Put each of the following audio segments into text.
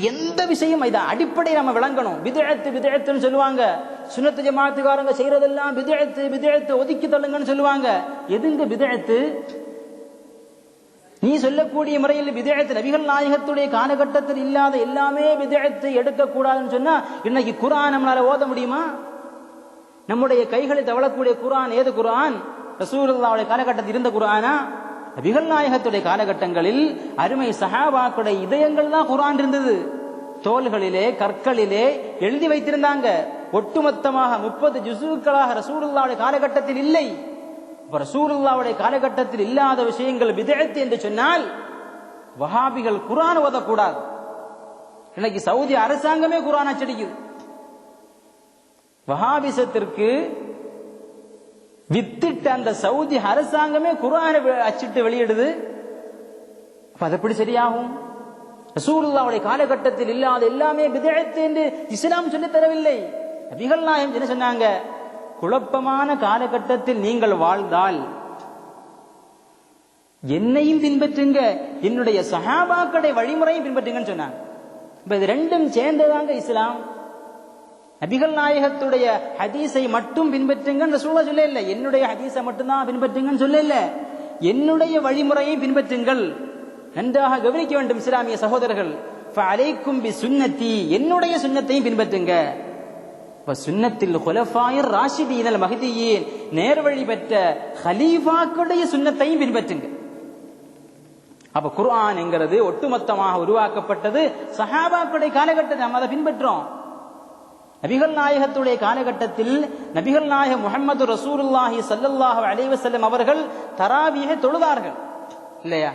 எந்த விஷயம் இது அடிப்படை நம்ம விளங்கணும்? விதழத்து விதழத்துன்னு சொல்லுவாங்க. சுனத்து ஜமாத்துக்காரங்க செய்யறதெல்லாம் விதழத்து விதழத்து ஒதுக்கி தள்ளுங்கன்னு சொல்லுவாங்க. எதுங்க விதழத்து நீ சொல்லக்கூடிய முறையில் விதழத்து நபிகள் நாயகத்துடைய காலகட்டத்தில் இல்லாத எல்லாமே விதழத்து எடுக்கக்கூடாதுன்னு சொன்னா இன்னைக்கு குரான் நம்மளால ஓத முடியுமா? நம்முடைய கைகளை தவழக்கூடிய குரான் ஏது குரான் ரசூலுல்லாவுடைய காலகட்டத்தில் இருந்த குரானா நபிகள் நாயகத்துடைய காலகட்டங்களில் அருமை சஹாபாக்குடைய இதயங்கள் தான் குரான் இருந்தது. தோள்களிலே கற்களிலே எழுதி வைத்திருந்தாங்க. ஒட்டுமொத்தமாக முப்பது ஜுசுக்களாக ரசூலுல்லாவுடைய காலகட்டத்தில் இல்லை. ரசூலுல்லாவுடைய காலகட்டத்தில் இல்லாத விஷயங்கள் விதழத்து என்று சொன்னால் வஹாபிகள் குரான் ஓதக்கூடாது. இன்னைக்கு சவுதி அரசாங்கமே குரான் அச்சடிக்குது. வஹாபிசத்திற்கு வித்திட்ட அந்த சவுதி அரசாங்கமே குரானை அச்சிட்டு வெளியிடுது. அப்ப அது எப்படி சரியாகும்? ரசூலுல்லாவுடைய காலகட்டத்தில் இல்லாத எல்லாமே விதழத்து என்று இஸ்லாம் சொல்லி தரவில்லை. நபிகள் நாயம் என்ன சொன்னாங்க? குழப்பமான காலகட்டத்தில் நீங்கள் வாழ்ந்தால் என்னையும் பின்பற்றுங்க என்னுடைய சஹாபாக்களுடைய வழிமுறையும் பின்பற்றுங்கன்னு சொன்னாங்க. இப்ப இது ரெண்டும் சேர்ந்ததாங்க இஸ்லாம். நபிகள் நாயகத்துடைய ஹதீஸை மட்டும் பின்பற்றுங்கன்னு ரசூலுல்லாஹ் சொல்ல இல்லை. என்னுடைய ஹதீஸை மட்டும்தான் பின்பற்றுங்கன்னு சொல்ல இல்லை. என்னுடைய வழிமுறையை பின்பற்றுங்கள். நன்றாக கவனிக்க வேண்டும் இஸ்லாமிய சகோதரர்கள். அலைக்கும் பி சுன்னத்தி என்னுடைய சுன்னத்தையும் பின்பற்றுங்க. இப்ப சுன்னத்தில் குலஃபாயர் ராஷிதீனல் மகதியின் நேர்வழி பெற்ற ஹலீஃபாக்களுடைய சுன்னத்தையும் பின்பற்றுங்க. அப்ப குர்ஆன் என்கிறது ஒட்டுமொத்தமாக உருவாக்கப்பட்டது சஹாபாக்களுடைய காலகட்டத்தை நம்ம அதை பின்பற்றோம். நபிகள் நாயகத்துடைய காலகட்டத்தில் நபிகள் நாயகம் முகமது ரசூலுல்லாஹி சல்லல்லாஹ் அலைவசல்லம் அவர்கள் தராவியை தொழுதார்கள். இல்லையா?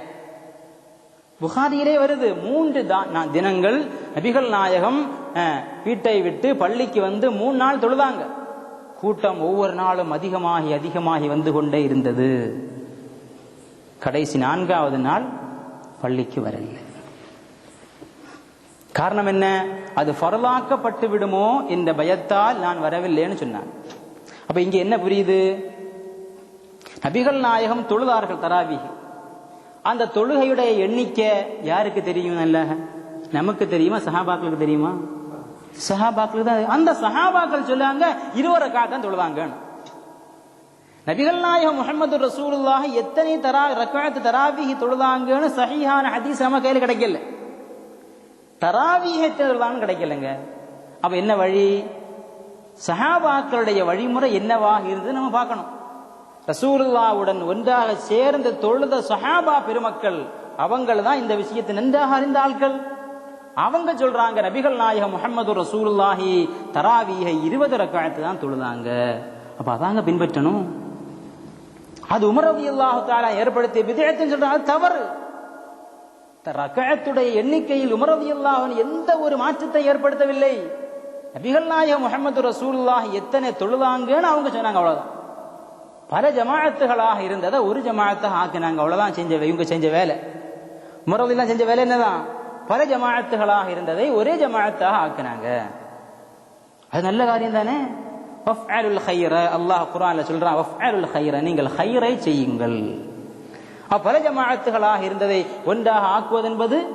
புகாரியிலே வருது மூன்று தா- நா- தினங்கள் நபிகள் நாயகம் வீட்டை விட்டு பள்ளிக்கு வந்து மூணு நாள் தொழுதாங்க. கூட்டம் ஒவ்வொரு நாளும் அதிகமாகி அதிகமாகி வந்து கொண்டே இருந்தது. கடைசி நான்காவது நாள் பள்ளிக்கு வரவில்லை. காரணம் என்ன? அது ஃபரலாக்கப்பட்டு விடுமோ? என்ற பயத்தால் நான் வரவில்லைன்னு சொன்னான். அப்ப இங்க என்ன புரியுது? நபிகள் நாயகம் தொழுதார்கள் தராவி அந்த தொழுகையுடைய எண்ணிக்கை யாருக்கு தெரியும் நல்ல? நமக்கு தெரியுமா? சஹாபாக்களுக்கு தெரியுமா? சஹாபாக்களுக்கு தான். அந்த சஹாபாக்கள் சொல்லாங்க இருவரை தான் தொழுதாங்க. நபிகள் நாயகம் முகமது ரசூலுல்லாக எத்தனை தரா ரக்காத்து தராவிஹி தொழுதாங்கன்னு சஹிஹான ஹதீஸ் நம்ம கையில் கிடைக்கல. தராவீக தான் கிடைக்கலங்க. அப்ப என்ன வழி? சஹாபாக்களுடைய வழிமுறை என்னவாக இருந்து நம்ம பார்க்கணும். ரசூலுல்லாவுடன் ஒன்றாக சேர்ந்து தொழுத சஹாபா பெருமக்கள் அவங்கள் தான் இந்த விஷயத்தை நன்றாக அறிந்த ஆட்கள் அவங்க சொல்றாங்க நபிகள் நாயகம் முகமது ரசூலுல்லாஹி தராவீகை இருபது ரக்காயத்தை தான் தொழுதாங்க. அப்ப அதாங்க பின்பற்றணும். அது உமரவி ரலியல்லாஹு தஆலா ஏற்படுத்திய விதயத்துன்னு சொல்றாங்க அது தவறு. ரக்கத்துடைய எண்ணிக்கையில் உமரதி அவன் எந்த ஒரு மாற்றத்தை ஏற்படுத்தவில்லை. நபிகள் நாயகம் முகமது ரசூல்லாஹ் எத்தனை தொழுதாங்கன்னு அவங்க சொன்னாங்க அவ்வளவுதான். பல ஜமாஅத்துகளாக இருந்ததை ஒரு ஜமாஅத்தாக ஆக்கினாங்க அவ்வளவுதான் செஞ்ச இவங்க செஞ்ச வேலை. முரதிலாம் செஞ்ச வேலை என்னதான்? பல ஜமாஅத்துகளாக இருந்ததை ஒரே ஜமாஅத்தாக ஆக்கினாங்க. அது நல்ல காரியம் தானே? அல்லாஹ் குரான்ல சொல்றான் நீங்கள் ஹைரை செய்யுங்கள். பல ஜமாத்துகளாக இருந்ததை ஒன்றாக ஆக்குவது என்பது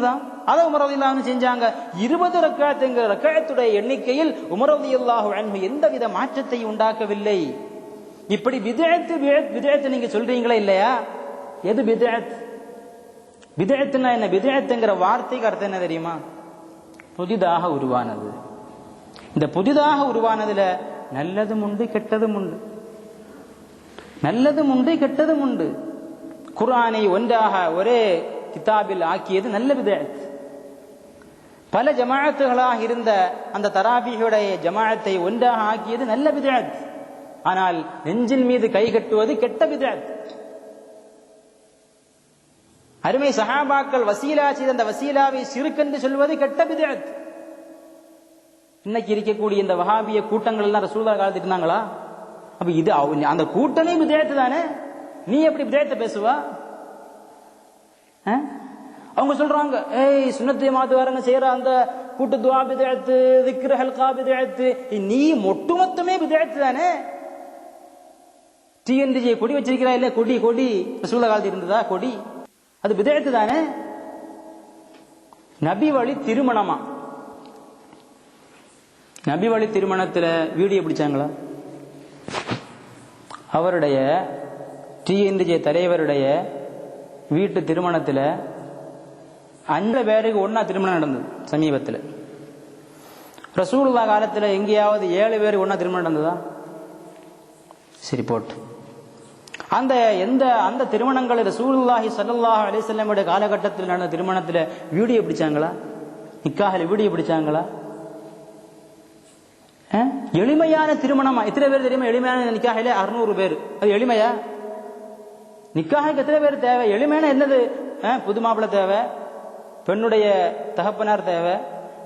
தான் அதை உமர் செஞ்சாங்க. இருபது ரக்காத்துங்கிற ரக்காயத்துடைய எண்ணிக்கையில் உமர் அன்பு எந்தவித மாற்றத்தையும் உண்டாக்கவில்லை. இப்படி விதயத்து விதயத்து நீங்க சொல்றீங்களா இல்லையா? எது விதயத் விதயத்துனா என்ன? விதயத்துங்கிற வார்த்தைக்கு அர்த்தம் என்ன தெரியுமா? புதிதாக உருவானது. இந்த புதிதாக உருவானதுல நல்லதும் உண்டு கெட்டதும் உண்டு. நல்லதும் உண்டு கெட்டதும் உண்டு. குர்ஆனை ஒன்றாக ஒரே கிதாபில் ஆக்கியது நல்ல விதத்து பல ஜமாத்துகளாக இருந்த அந்த தராபிகளுடைய ஜமாத்தை ஒன்றாக ஆக்கியது நல்ல விதத் ஆனால் நெஞ்சின் மீது கை கட்டுவது கெட்ட விதத்து அருமை சஹாபாக்கள் வசீலா செய்த அந்த வசீலாவை சிறுக்கென்று சொல்வது கெட்ட விதத்து இன்னைக்கு இருக்கக்கூடிய இந்த வஹாபிய கூட்டங்கள் எல்லாம் ரசூல்லா காலத்துக்கு இருந்தாங்களா? அப்ப இது அந்த கூட்டமே விதேயத்து தானே? நீ எப்படி விதேயத்தை பேசுவா? ஆ? அவங்க சொல்றாங்க ஏய் சுன்னத்து மாத்துவாரங்க செய்யற அந்த கூட்டு துவா விதேயத்து திக்ரு ஹல்கா விதேயத்து. நீ ஒட்டுமொத்தமே விதேயத்து தானே? டிஎன்டிஜி கொடி வச்சிருக்கிறா இல்ல கொடி கொடி. சூழல காலத்தில் இருந்ததா? கொடி. அது விதேயத்து தானே? நபி வழி திருமணமா? நபி வழி திருமணத்துல வீடியோ பிடிச்சாங்களா? அவருடைய டிஎன்டிஜே தலைவருடைய வீட்டு திருமணத்தில் அஞ்சு பேருக்கு ஒன்னா திருமணம் நடந்தது சமீபத்தில். பிரசூலா காலத்தில் எங்கேயாவது ஏழு பேருக்கு ஒன்னா திருமணம் நடந்ததா? சரி போட்டு. அந்த எந்த அந்த திருமணங்கள் ரசூலுல்லாஹி சல்லாஹ் அலிசல்லமுடைய காலகட்டத்தில் நடந்த திருமணத்தில் வீடியோ பிடிச்சாங்களா? நிக்காகல வீடியோ பிடிச்சாங்களா? எளிமையான திருமணமா எத்தனை பேர் தெரியுமா எளிமையான நிக்காஹில அறுநூறு பேர் அது எளிமையா நிக்காஹுக்கு எத்தனை பேர் தேவை எளிமையான என்னது புது மாப்பிள்ளை தேவை பெண்ணுடைய தகப்பனார் தேவை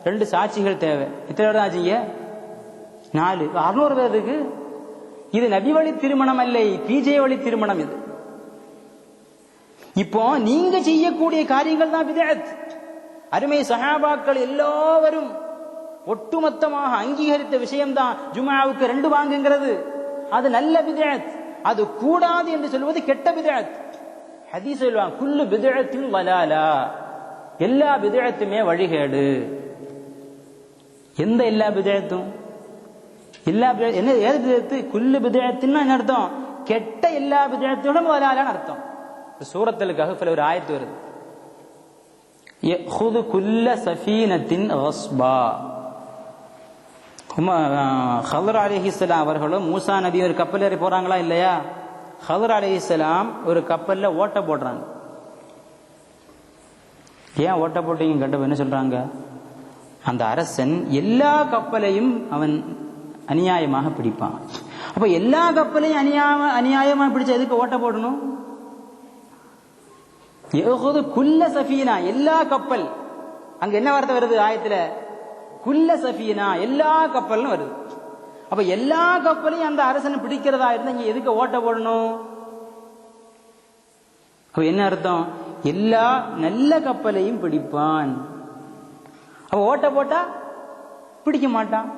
ரெண்டு சாட்சிகள் தேவை எத்தனை பேர் ஆச்சுங்க நாலு அறுநூறு பேர் இது நபி வழி திருமணம் இல்லை பிஜே வழி திருமணம் இது இப்போ நீங்க செய்யக்கூடிய காரியங்கள் தான் விதத் அருமை சஹாபாக்கள் எல்லோரும் ஒட்டுமொத்தமாக அங்கீகரித்த விஷயம்தான் ஜுமாவுக்கு ரெண்டு வாங்குங்கிறது அது நல்ல விதழத் அது கூடாது என்று சொல்வது கெட்ட விதழத் ஹதி சொல்லுவாங்க குல்லு விதழத்தின் வலாலா. எல்லா விதழத்துமே வழிகேடு. எந்த எல்லா விதழத்தும் எல்லா என்ன ஏது விதத்து குல்லு விதழத்தின்னா என்ன அர்த்தம்? கெட்ட எல்லா விதழத்தோடும் வலாலான்னு அர்த்தம். சூரத்தில் கஹஃபில் ஒரு ஆயத்து வருது. குல்ல சஃபீனத்தின் ஹஸ்பா ஹலர் அலி இஸ்லாம் அவர்களும் மூசா நபி ஒரு கப்பல் ஏறி போகிறாங்களா இல்லையா? ஹலர் அலி ஒரு கப்பலில் ஓட்ட போடுறாங்க. ஏன் ஓட்ட போட்டீங்க கண்டப்ப என்ன சொல்கிறாங்க அந்த அரசன் எல்லா கப்பலையும் அவன் அநியாயமாக பிடிப்பான். அப்போ எல்லா கப்பலையும் அநியாய அநியாயமாக பிடிச்ச எதுக்கு ஓட்ட போடணும்? குல்ல சஃபீனா எல்லா கப்பல். அங்கே என்ன வார்த்தை வருது ஆயத்தில்? குல்ல சஃபீனா எல்லா கப்பலும் வருது. அப்ப எல்லா கப்பலையும் அந்த அரசன் பிடிக்கிறதா இருந்தா இங்க எதுக்கு ஓட்ட போடணும்? அப்ப என்ன அர்த்தம்? எல்லா நல்ல கப்பலையும் பிடிப்பான். அவ ஓட்ட போட்டா பிடிக்க மாட்டான்.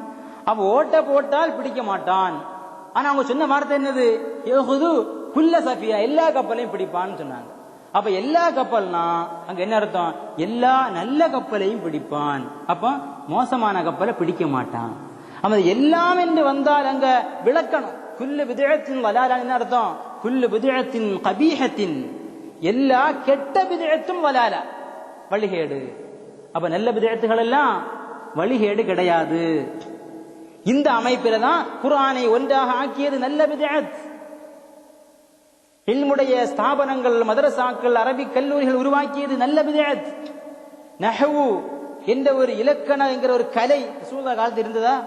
அவ ஓட்ட போட்டால் பிடிக்க மாட்டான். ஆனா அவங்க சொன்ன வார்த்தை என்னது? குல்ல சஃபியா எல்லா கப்பலையும் பிடிப்பான்னு சொன்னாங்க. அப்ப எல்லா கப்பல்னா அங்க என்ன அர்த்தம்? எல்லா நல்ல கப்பலையும் பிடிப்பான். அப்ப மோசமான கப்பலை பிடிக்க மாட்டான். அவன் எல்லாம் என்று வந்தால் அங்க விளக்கணும். குல்லு விதயத்தின் வலாலா என்ன அர்த்தம்? குல்லு விதயத்தின் கபீகத்தின் எல்லா கெட்ட விதயத்தும் வலால. வழிகேடு. அப்ப நல்ல விதயத்துகள் எல்லாம் வழிகேடு கிடையாது. இந்த அமைப்பில தான் குரானை ஒன்றாக ஆக்கியது நல்ல விதயத். இல்முடைய ஸ்தாபனங்கள் மதரசாக்கள் அரபிக் கல்லூரிகள் உருவாக்கியது நல்ல விதயத் நஹவு என்ற ஒரு இலக்கணம் என்கிற ஒரு கலை ரசூல்லா காலத்தில் இருந்ததா?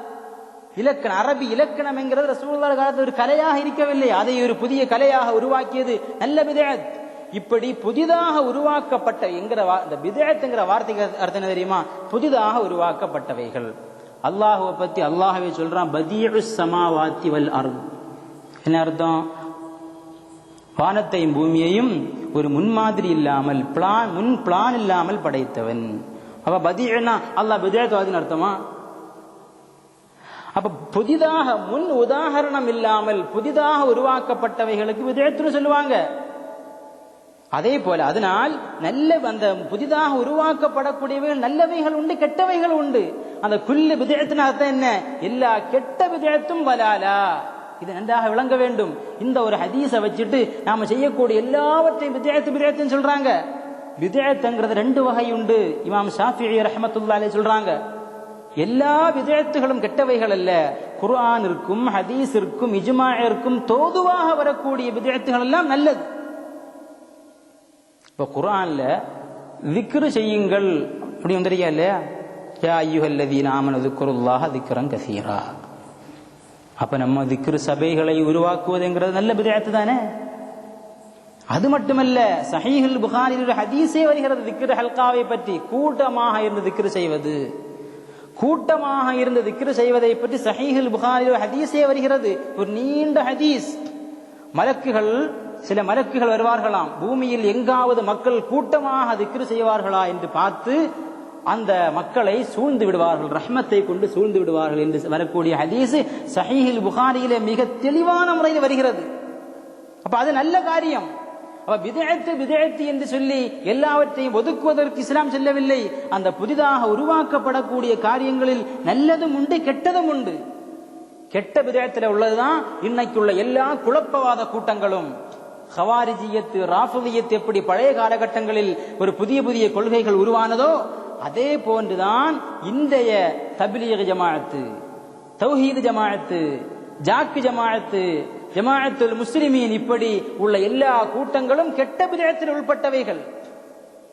இலக்கணம் அரபி இலக்கணம் என்கிறது ரசூல்லா காலத்தில் ஒரு கலையாக இருக்கவில்லை. அதை ஒரு புதிய கலையாக உருவாக்கியது நல்ல விதயத் இப்படி புதிதாக உருவாக்கப்பட்ட என்கிற வா- இந்த விதயத்துங்கிற வார்த்தைக்கு அர்த்தம் என்ன தெரியுமா? புதிதாக உருவாக்கப்பட்டவைகள். அல்லாஹுவை பத்தி அல்லாஹ்வே சொல்றான் பதியு சமாவாத்தி வல் அர்த். என்ன அர்த்தம்? வானத்தையும் பூமியையும் ஒரு முன்மாதிரி இல்லாமல் பிளான் முன் பிளான் இல்லாமல் படைத்தவன். அப்ப பதினா அல்லாஹ் விதயத்வாதின்னு அர்த்தமா? அப்ப புதிதாக முன் உதாகரணம் இல்லாமல் புதிதாக உருவாக்கப்பட்டவைகளுக்கு விதேத்துன்னு சொல்லுவாங்க. அதே போல அதனால் நல்ல அந்த புதிதாக உருவாக்கப்படக்கூடியவைகள் நல்லவைகள் உண்டு கெட்டவைகள் உண்டு. அந்த குல்லு விதயத்தின் அர்த்தம் என்ன? எல்லா கெட்ட விதயத்தும் வலாலா. இது நன்றாக விளங்க வேண்டும். இந்த ஒரு ஹதீஸை வச்சுட்டு நாம செய்யக்கூடிய எல்லாவற்றையும் விதயத்து விதயத்துன்னு சொல்றாங்க. விதயத்துங்கிறது ரெண்டு வகை உண்டு. இமாம் ஷாஃபி ரஹமத்துல்லா சொல்றாங்க. எல்லா விதயத்துகளும் கெட்டவைகள் அல்ல. குர்ஆனிற்கும் ஹதீஸிற்கும் இஜ்மாஇற்கும் தோதுவாக வரக்கூடிய விதயத்துகள் எல்லாம் நல்லது. இப்ப குர்ஆன்ல விக்ரு செய்யுங்கள். அப்படி வந்துருக்கா இல்லையா? யா ஐயுஹல்லதீன ஆமனு குருல்லாக விக்ரம் கசீரா. அப்ப நம்ம திக்ரு சபைகளை உருவாக்குவதுங்கிறது நல்ல விதயத்து தானே? அது மட்டுமல்ல சஹீஹுல் புகாரில் ஒரு ஹதீஸே வருகிறது திக்ரு ஹல்காவை பற்றி. கூட்டமாக இருந்து திக்ரு செய்வது. கூட்டமாக இருந்து திக்ரு செய்வதை பற்றி சஹீஹுல் புகாரில் ஒரு ஹதீஸே வருகிறது. ஒரு நீண்ட ஹதீஸ். மலக்குகள் சில மலக்குகள் வருவார்களாம். பூமியில் எங்காவது மக்கள் கூட்டமாக திக்ரு செய்வார்களா என்று பார்த்து அந்த மக்களை சூழ்ந்து விடுவார்கள் ரஹ்மத்தை கொண்டு சூழ்ந்து விடுவார்கள் என்று வரக்கூடிய ஹதீஸ் சஹீஹில் புகாரியிலே மிக தெளிவான முறையில் வருகிறது. அப்ப அது நல்ல காரியம். அப்ப விதயத்து விதயத்து என்று சொல்லி எல்லாவற்றையும் ஒதுக்குவதற்கு இஸ்லாம் செல்லவில்லை. அந்த புதிதாக உருவாக்கப்படக்கூடிய காரியங்களில் நல்லதும் உண்டு கெட்டதும் உண்டு. கெட்ட விதயத்தில் உள்ளதுதான் இன்னைக்குள்ள எல்லா குழப்பவாத கூட்டங்களும். ஹவாரிஜியத்து ராஃபதியத்து எப்படி பழைய காலகட்டங்களில் ஒரு புதிய புதிய கொள்கைகள் உருவானதோ அதே போன்றுதான் இன்றைய தபிலீக ஜமாஅத்து தௌஹீது ஜமாஅத்து ஜாக்கு ஜமாஅத்து ஜமாஅத்துல் முஸ்லிமீன் இப்படி உள்ள எல்லா கூட்டங்களும் கெட்ட விதயத்தில் உள்பட்டவைகள்.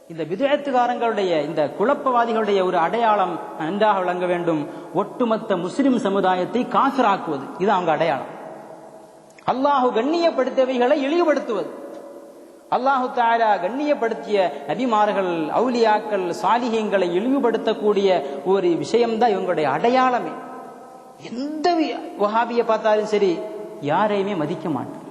இந்த விதயத்துக்காரங்களுடைய இந்த குழப்பவாதிகளுடைய ஒரு அடையாளம் நன்றாக விளங்க வேண்டும். ஒட்டுமொத்த முஸ்லிம் சமுதாயத்தை காசராக்குவது இது அவங்க அடையாளம். அல்லாஹு கண்ணியப்படுத்தியவைகளை இழிவுபடுத்துவது. அல்லாஹு தாரா கண்ணியப்படுத்திய நபிமார்கள் அவுலியாக்கள் சாலிகங்களை இழிவுபடுத்தக்கூடிய ஒரு விஷயம்தான் இவங்களுடைய அடையாளமே. எந்த வஹாபியை பார்த்தாலும் சரி யாரையுமே மதிக்க மாட்டான்.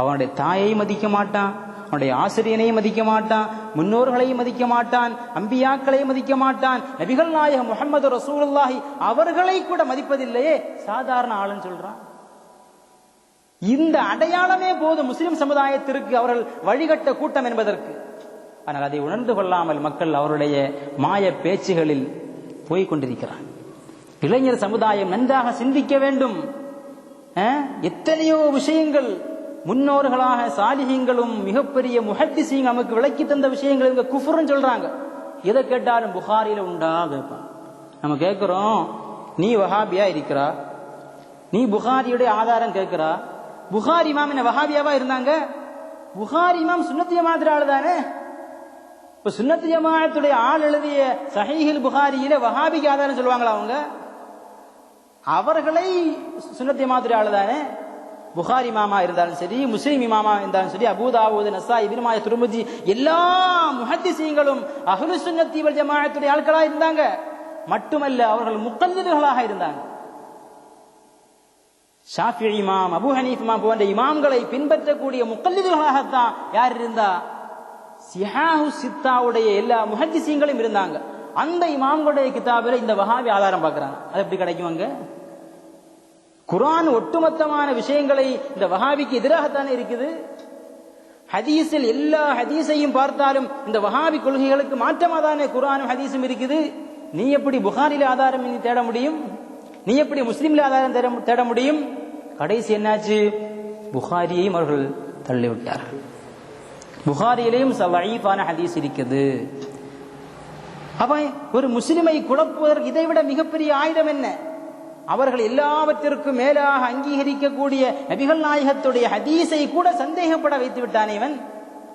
அவனுடைய தாயை மதிக்க மாட்டான் அவனுடைய ஆசிரியனையும் மதிக்க மாட்டான் முன்னோர்களையும் மதிக்க மாட்டான் அம்பியாக்களையும் மதிக்க மாட்டான் நபிகள் நாயகம் முகமது ரசூலுல்லாஹி அவர்களை கூட மதிப்பதில்லையே சாதாரண ஆளுன்னு சொல்றான். இந்த அடையாளமே போதும் முஸ்லிம் சமுதாயத்திற்கு அவர்கள் வழிகட்ட கூட்டம் என்பதற்கு. ஆனால் அதை உணர்ந்து கொள்ளாமல் மக்கள் அவருடைய மாய பேச்சுகளில் போய்கொண்டிருக்கிறார் இளைஞர் சமுதாயம் நன்றாக சிந்திக்க வேண்டும். எத்தனையோ விஷயங்கள் முன்னோர்களாக சாலிகங்களும் மிகப்பெரிய முஹத்திசிங்க நமக்கு விளக்கி தந்த விஷயங்கள் இவங்க குஃபுர்னு சொல்றாங்க. எதை கேட்டாலும் புகாரில உண்டா கேட்பான். நம்ம கேட்கிறோம் நீ வஹாபியா இருக்கிறா? நீ புகாரியுடைய ஆதாரம் கேட்கிறா? புகார் இமாம் என்ன வஹாபியாவா இருந்தாங்க? புகாரி இமாம் சுண்ணத்து மாதிரி ஆள் தானே? இப்ப சுன்னத்து ஜமாயத்துடைய ஆள் எழுதிய சஹீஹில் புகாரியில வஹாபிக்கு ஆதாரம் சொல்லுவாங்களா அவங்க? அவர்களை சுன்னத்திய மாதிரி ஆள் தானே? புகாரி மாமா இருந்தாலும் சரி முஸ்லீம் இமாமா இருந்தாலும் சரி அபூதாவூது நசா இபின்மாய துருமுஜி எல்லா முஹத்திசீங்களும் அஹ்லு சுன்னத்தி வல் ஜமாஅத்துடைய ஆட்களா இருந்தாங்க. மட்டுமல்ல அவர்கள் முக்கல்லிதுகளாக இருந்தாங்க. ஷாஃபி இமாம் அபு ஹனீஃப் இமாம் போன்ற இமாம்களை பின்பற்றக்கூடிய முக்கல்லிதுகளாகத்தான் யார் இருந்தா? சிஹாஹு சித்தாவுடைய எல்லா முஹத்திசீங்களும் இருந்தாங்க. அந்த இமாம்களுடைய கிதாபில் இந்த வஹாபி ஆதாரம் பார்க்கறாங்க. அது எப்படி கிடைக்கும் அங்க? குரான் ஒட்டுமொத்தமான விஷயங்களை இந்த வஹாபிக்கு எதிராகத்தானே இருக்குது? ஹதீஸில் எல்லா ஹதீஸையும் பார்த்தாலும் இந்த வஹாபி கொள்கைகளுக்கு மாற்றமாக தானே குரானும் ஹதீஸும் இருக்குது? நீ எப்படி புகாரில ஆதாரம் நீ தேட முடியும்? நீ எப்படி முஸ்லீம்ல ஆதாரம் தேட முடியும்? கடைசி என்னாச்சு? புகாரியையும் அவர்கள் தள்ளிவிட்டார்கள் புகாரியிலையும் வழீஃபான ஹதீஸ் இருக்குது. அப்ப ஒரு முஸ்லிமை குழப்புவதற்கு இதைவிட மிகப்பெரிய ஆயுதம் என்ன? அவர்கள் எல்லாவற்றிற்கும் மேலாக அங்கீகரிக்கக்கூடிய நபிகள் நாயகத்துடைய ஹதீஸை கூட சந்தேகப்பட வைத்து விட்டான் இவன்.